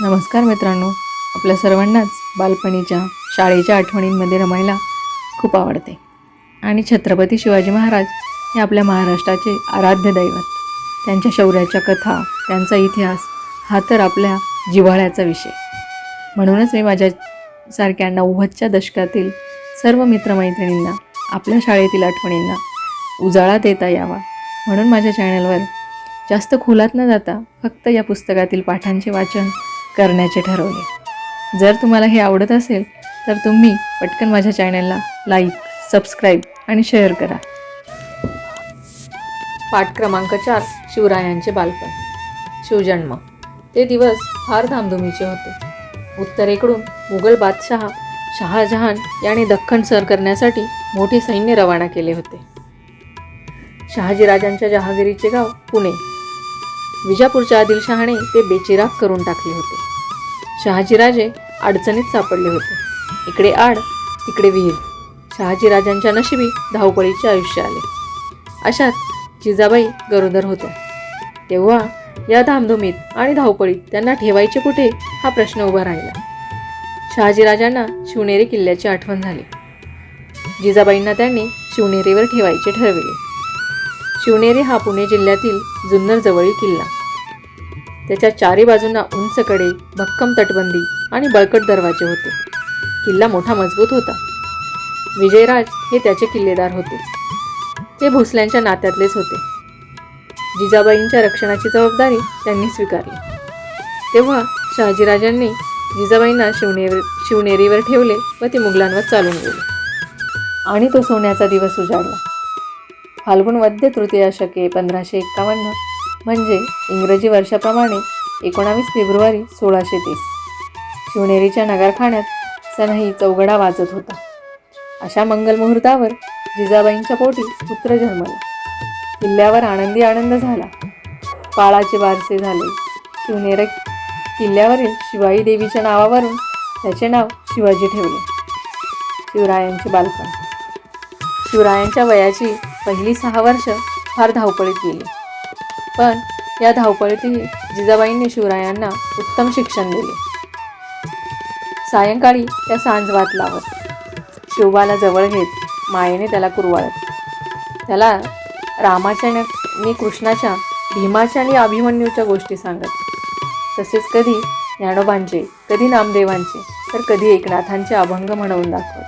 नमस्कार मित्रांनो. आपल्या सर्वांनाच बालपणीच्या शाळेच्या आठवणींमध्ये रमायला खूप आवडते. आणि छत्रपती शिवाजी महाराज हे आपल्या महाराष्ट्राचे आराध्य दैवत. त्यांच्या शौर्याच्या कथा त्यांचा इतिहास हा तर आपल्या जिव्हाळ्याचा विषय. म्हणूनच मी माझ्यासारख्या नव्वदच्या दशकातील सर्व मित्रमैत्रिणींना आपल्या शाळेतील आठवणींना उजाळा देता यावा म्हणून माझ्या चॅनलवर जास्त खोलात न जाता फक्त या पुस्तकातील पाठांचे वाचन करण्याचे ठरवले. जर तुम्हाला हे आवडत असेल तर तुम्ही पटकन माझ्या चॅनलला लाईक सबस्क्राईब आणि शेअर करा. पाठ क्रमांक चार शिवरायांचे बालपण. शिवजन्म. ते दिवस फार धामधुमीचे होते. उत्तरेकडून मुघल बादशहा शहाजहान याने दख्खन सर करण्यासाठी मोठे सैन्य रवाना केले होते. शहाजीराजांच्या जहागिरीचे गाव पुणे. विजापूरच्या आदिलशहाने ते बेचिराग करून टाकले होते. शहाजीराजे अडचणीत सापडले होते. इकडे आड तिकडे विहीर. शहाजीराजांच्या नशिबी धावपळीचे आयुष्य आले. अशात जिजाबाई गरोदर होत्या. तेव्हा या धामधुमीत आणि धावपळीत त्यांना ठेवायचे कुठे हा प्रश्न उभा राहिला. शहाजीराजांना शिवनेरी किल्ल्याची आठवण झाली. जिजाबाईंना त्यांनी शिवनेरीवर ठेवायचे ठरविले. शिवनेरी हा पुणे जिल्ह्यातील जुन्नर जवळील किल्ला. त्याच्या चारी बाजूंना उंच कडे भक्कम तटबंदी आणि बळकट दरवाजे होते. किल्ला मोठा मजबूत होता. विजयराज हे त्याचे किल्लेदार होते. ते भोसल्यांच्या नात्यातलेच होते. जिजाबाईंच्या रक्षणाची जबाबदारी त्यांनी स्वीकारली. तेव्हा शहाजीराजांनी जिजाबाईंना शिवनेर शिवनेरीवर ठेवले व ते मुघलांवर चालून गेले. आणि तो सोन्याचा दिवस उजाडला. फाल्गुन वद्य तृतीया शके पंधराशे एक्कावन्न. म्हणजे इंग्रजी वर्षाप्रमाणे एकोणावीस फेब्रुवारी सोळाशे तीस. शिवनेरीच्या नगरखाण्यात सनही चौघडा वाजत होता. अशा मंगलमुहूर्तावर जिजाबाईंच्या पोटी पुत्र जन्मला. किल्ल्यावर आनंदी आनंद झाला. पाळाचे बारसे झाले. शिवनेर किल्ल्यावरील शिवाई देवीच्या नावावरून त्याचे नाव शिवाजी ठेवले. शिवरायांचे बालपण. शिवरायांच्या वयाची पहिली सहा वर्ष फार धावपळीत गेली. पण या धावपळीतही जिजाबाईंनी शिवरायांना उत्तम शिक्षण दिले. सायंकाळी त्या सांजवात लावत शिवबाला जवळ घेत मायेने त्याला कुरवाळत. त्याला रामाच्या न- आणि कृष्णाच्या भीमाच्या आणि अभिमन्यूच्या गोष्टी सांगत. तसेच कधी ज्ञानोबांचे कधी नामदेवांचे तर कधी एकनाथांचे अभंग म्हणवून दाखवत.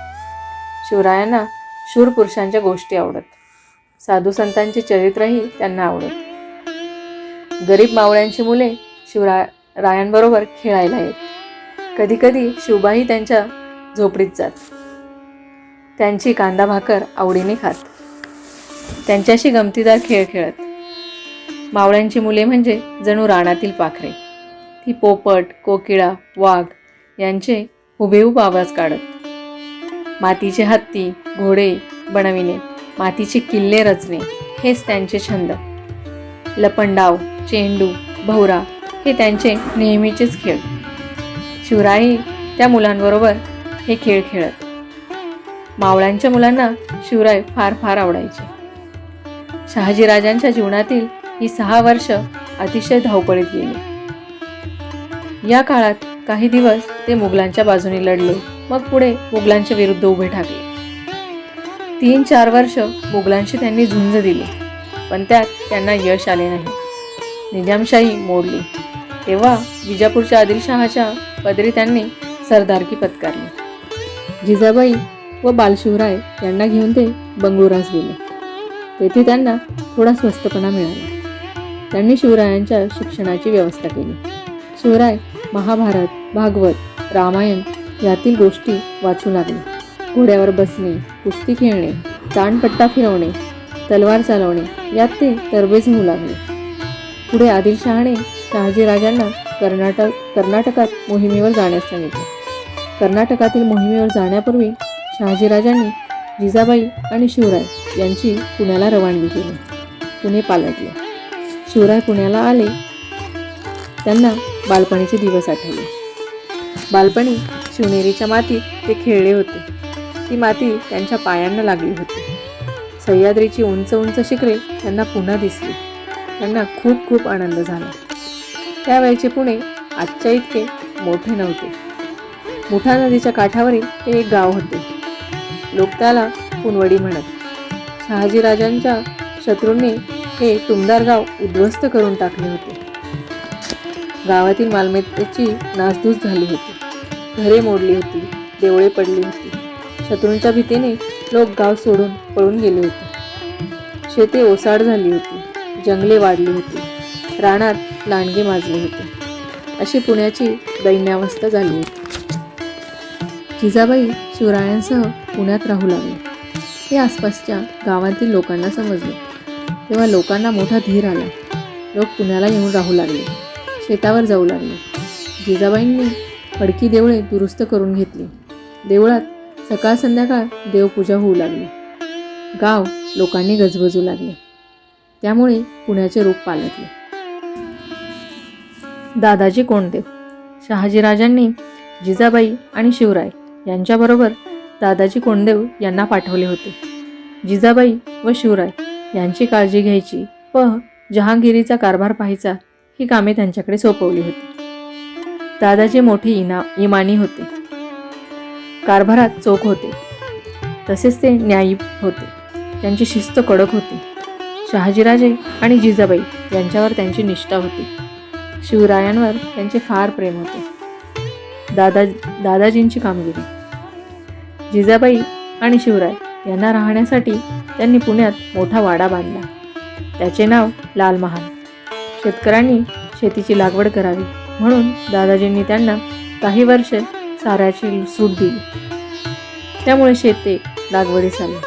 शिवरायांना शूर पुरुषांच्या गोष्टी आवडत. साधू संतांचे चरित्रही त्यांना आवडत गरीब मावळ्यांची मुले शिवरा रायांबरोबर खेळायला येत. कधीकधी शिवबाही त्यांच्या झोपडीत जात. त्यांची कांदा भाकर आवडीने खात. त्यांच्याशी गमतीदार खेळ खेळत. मावळ्यांची मुले म्हणजे जणू रानातील पाखरे. ती पोपट कोकिळा वाघ यांचे हुबेहूब आवाज काढत. मातीचे हत्ती घोडे बनविणे. मातीचे किल्ले रचणे हेच त्यांचे छंद. लपंडाव चेंडू भोवरा हे त्यांचे नेहमीचेच खेळ. शिवराई त्या मुलांबरोबर हे खेळ खेळत. मावळ्यांच्या मुलांना शिवराय फार फार आवडायचे. शहाजीराजांच्या जीवनातील ही सहा वर्ष अतिशय धावपळीत गेली. या काळात काही दिवस ते मुघलांच्या बाजूने लढले मग पुढे मुघलांच्या विरुद्ध उभे ठाकले. तीन चार वर्ष मुघलांशी त्यांनी झुंज दिली. पण त्यात त्यांना यश आले नाही. निजामशाही मोडली. तेव्हा विजापूरच्या आदिलशहाच्या पदरी त्यांनी सरदारकी पत्कारली. जिजाबाई व बालशिवराय यांना घेऊन ते बंगळुरास गेले. तेथे त्यांना थोडा स्वस्तपणा मिळाला. त्यांनी शिवरायांच्या शिक्षणाची व्यवस्था केली. शिवराय महाभारत भागवत रामायण यातील गोष्टी वाचू लागले. घोड्यावर बसणे कुस्ती खेळणे ताणपट्टा फिरवणे तलवार चालवणे यात ते तरबेज होऊ लागले. पुढे आदिलशहाने शहाजीराजांना कर्नाटक कर्नाटकात मोहिमेवर जाण्यास सांगितले. कर्नाटकातील मोहिमेवर जाण्यापूर्वी शहाजीराजांनी जिजाबाई आणि शिवराय यांची पुण्याला रवानगी केली. पुणे पालटले. शिवराय पुण्याला आले. त्यांना बालपणीचे दिवस आठवले. बालपणी शिवनेरीच्या मातीत ते खेळले होते. ती माती त्यांच्या पायांना लागली होती. सह्याद्रीची उंच उंच शिखरे त्यांना पुन्हा दिसली. त्यांना खूप खूप आनंद झाला. त्यावेळचे पुणे आजच्या इतके मोठे नव्हते. मुठा नदीच्या काठावरील ते एक गाव होते. लोक त्याला पुनवडी म्हणत. शहाजीराजांच्या शत्रूंनी हे टुमदार गाव उद्ध्वस्त करून टाकले होते. गावातील मालमत्तेची नासधूस झाली होती. घरे मोडली होती. देवळे पडली होती. शत्रूंच्या भीतीने लोक गाव सोडून पळून गेले होते. शेते ओसाड झाली होती. जंगले वाढली होती. रानात लांडगे माजले होते. अशी पुण्याची दैन्यावस्था झाली होती. जिजाबाई शिवरायांसह पुण्यात राहू लागले. हे आसपासच्या गावातील लोकांना समजले. तेव्हा लोकांना मोठा धीर आला. लोक पुण्याला येऊन राहू लागले. शेतावर जाऊ लागले. जिजाबाईंनी फडकी देवळे दुरुस्त करून घेतली. देवळात सकाळ संध्याकाळ देवपूजा होऊ लागली. गाव लोकांनी गजबजू लागले. त्यामुळे पुण्याचे रूप पालटले. दादाजी कोंडदेव शहाजीराजांनी जिजाबाई आणि शिवराय यांच्याबरोबर दादाजी कोंडदेव यांना पाठवले होते. जिजाबाई व शिवराय यांची काळजी घ्यायची व जहांगीरीचा कारभार पाहायचा ही कामे त्यांच्याकडे सोपवली होती. दादाजी मोठी इना इमानी होते. कारभारात चोख होते. तसेच ते न्यायी होते. त्यांची शिस्त कडक होती. शहाजीराजे आणि जिजाबाई यांच्यावर त्यांची निष्ठा होती. शिवरायांवर त्यांचे फार प्रेम होते. दादा दादाजींची कामगिरी. जिजाबाई आणि शिवराय यांना राहण्यासाठी त्यांनी पुण्यात मोठा वाडा बांधला. त्याचे नाव लाल महाल शेतकऱ्यांनी शेतीची लागवड करावी म्हणून दादाजींनी त्यांना काही वर्षे साऱ्याची सूट दिली त्यामुळे शेते लागवडीस आले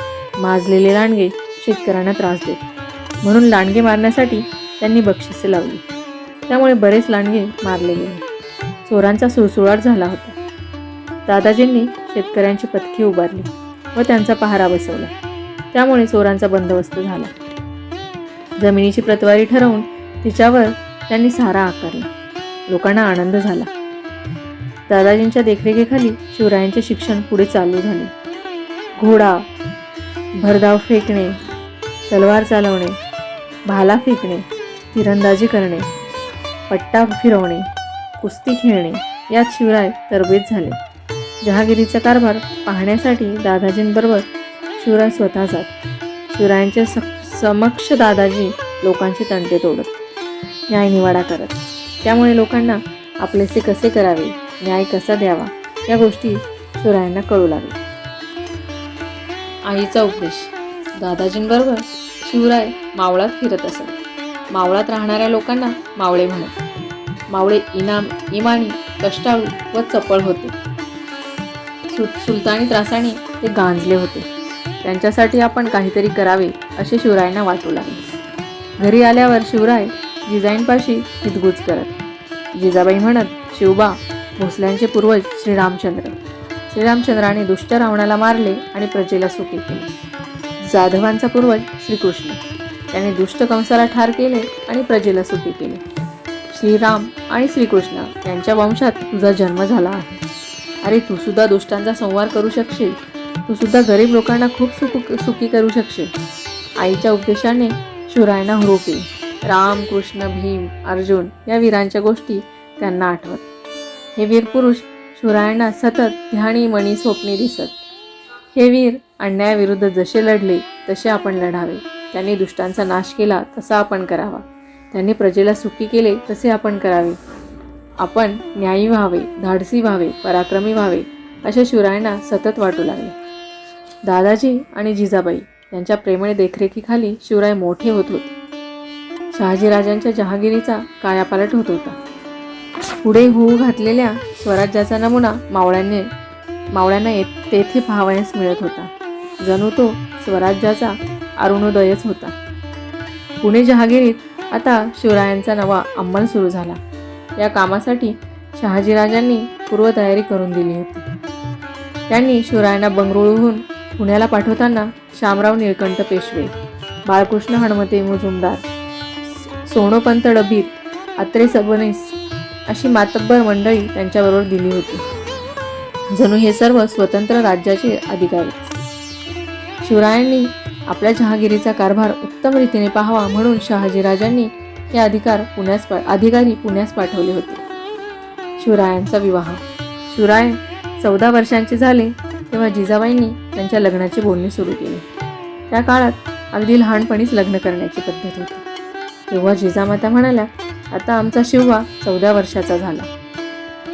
माजलेले लांडगे शेतकऱ्यांना त्रास देत. म्हणून लांडगे मारण्यासाठी त्यांनी बक्षिसे लावली. त्यामुळे बरेच लांडगे मारले गेले. चोरांचा सुळसुळाट झाला होता. दादाजींनी शेतकऱ्यांची पथकी उभारली व त्यांचा पहारा बसवला. त्यामुळे चोरांचा बंदोबस्त झाला. जमिनीची प्रतवारी ठरवून तिच्यावर त्यांनी सारा आकारला. लोकांना आनंद झाला. दादाजींच्या देखरेखीखाली शिवरायांचे शिक्षण पुढे चालू झाले. घोडा भरधाव फेकणे तलवार चालवणे भाला फेकणे तिरंदाजी करणे पट्टा फिरवणे कुस्ती खेळणे यात शिवराय तरबेज झाले. जहागिरीचा कारभार पाहण्यासाठी दादाजींबरोबर शिवराय स्वतः जात. शिवरायांच्या स समक्ष दादाजी लोकांचे तंटे तोडत न्यायनिवाडा करत. त्यामुळे लोकांना आपलेसे कसे करावे? न्याय कसा द्यावा? या गोष्टी शिवरायांना कळू लागल्या. आईचा उपदेश. दादाजींबरोबर शिवराय मावळात फिरत असत. मावळात राहणाऱ्या लोकांना मावळे म्हणत. मावळे इनाम इमानी कष्टाळू व चपळ होते. सु सुलतानी त्रासाने ते गांजले होते. त्यांच्यासाठी आपण काहीतरी करावे असे शिवरायांना वाटू लागले. घरी आल्यावर शिवराय जिजाईंपाशी हितगुज करत. जिजाबाई म्हणत शिवबा भोसल्यांचे पूर्वज श्रीरामचंद्र. श्रीरामचंद्राने दुष्ट रावणाला मारले आणि प्रजेला सुखी केले. जाधवांचा पूर्वज श्रीकृष्ण. त्याने दुष्ट कंसाला ठार केले आणि प्रजेला सुखी केले. श्रीराम आणि श्रीकृष्ण यांच्या वंशात तुझा जन्म झाला आहे. अरे तू सुद्धा दुष्टांचा संवार करू शकशील. तू सुद्धा गरीब लोकांना खूप सुख सुखी करू शकशील. आईच्या उपदेशाने शिवरायांना हुरूप. राम कृष्ण भीम अर्जुन या वीरांच्या गोष्टी त्यांना आठवत. हे वीर पुरुष शिवरायांना सतत ध्यानी मणी स्वप्नी दिसत. हे वीर अन्यायाविरुद्ध जसे लढले तसे आपण लढावे. त्यांनी दुष्टांचा नाश केला तसा आपण करावा. त्यांनी प्रजेला सुखी केले तसे आपण करावे. आपण न्यायी व्हावे धाडसी व्हावे पराक्रमी व्हावे असे शिवरायांना सतत वाटू लागले. दादाजी आणि जिजाबाई यांच्या प्रेमळ देखरेखीखाली शिवराय मोठे होत होते. शहाजीराजांच्या जहागिरीचा कायापालट होत होता. पुढे होऊ घातलेल्या स्वराज्याचा नमुना मावळ्यांनी मावळ्यांना येत- तेथे पाहावयास मिळत होता. जणू तो स्वराज्याचा अरुणोदयच होता. पुणे जहागिरीत आता शिवरायांचा नवा अंमल सुरू झाला. या कामासाठी शहाजीराजांनी पूर्वतयारी करून दिली होती. त्यांनी शिवरायांना बंगळुरूहून पुण्याला पाठवताना शामराव निळकंठ पेशवे बाळकृष्ण हणमते मुजुमदार सोनोपंत डबीत अत्रे सबनीस अशी मातब्बर मंडळी त्यांच्याबरोबर दिली होती. जणू हे सर्व स्वतंत्र राज्याचे अधिकारी. शिवरायांनी आपल्या जहागिरीचा कारभार उत्तम रीतीने पाहावा म्हणून शहाजीराजांनी हे अधिकार पुण्यास अधिकारी पुण्यास पाठवले होते. शिवरायांचा विवाह. शिवराय चौदा वर्षांचे झाले तेव्हा जिजाबाईंनी त्यांच्या लग्नाची बोलणी सुरू केली. त्या काळात अगदी लहानपणीच लग्न करण्याची पद्धत होती. तेव्हा जिजामाता म्हणाल्या आता आमचा शिवबा चौदा वर्षाचा झाला.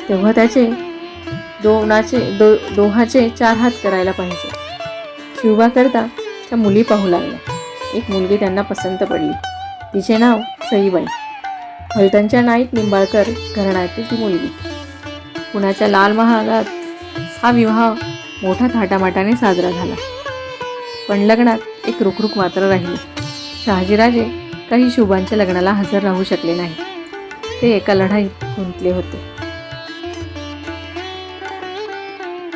तेव्हा त्याचे दोनाचे दो दोहाचे चार हात करायला पाहिजे. शिवबा करता त्या मुली पाहू लागल्या. एक मुलगी त्यांना पसंत पडली. तिचे नाव सईबाई. फलटणच्या नाईक निंबाळकर घराण्यातील ती मुलगी. पुण्याच्या लाल महागात हा विवाह मोठ्या थाटामाटाने साजरा झाला. पण लग्नात एक रुखरुख मात्र राहिली. शहाजीराजे काही शुभांच्या लग्नाला हजर राहू शकले नाही. ते एका लढाईत गुंतले होते.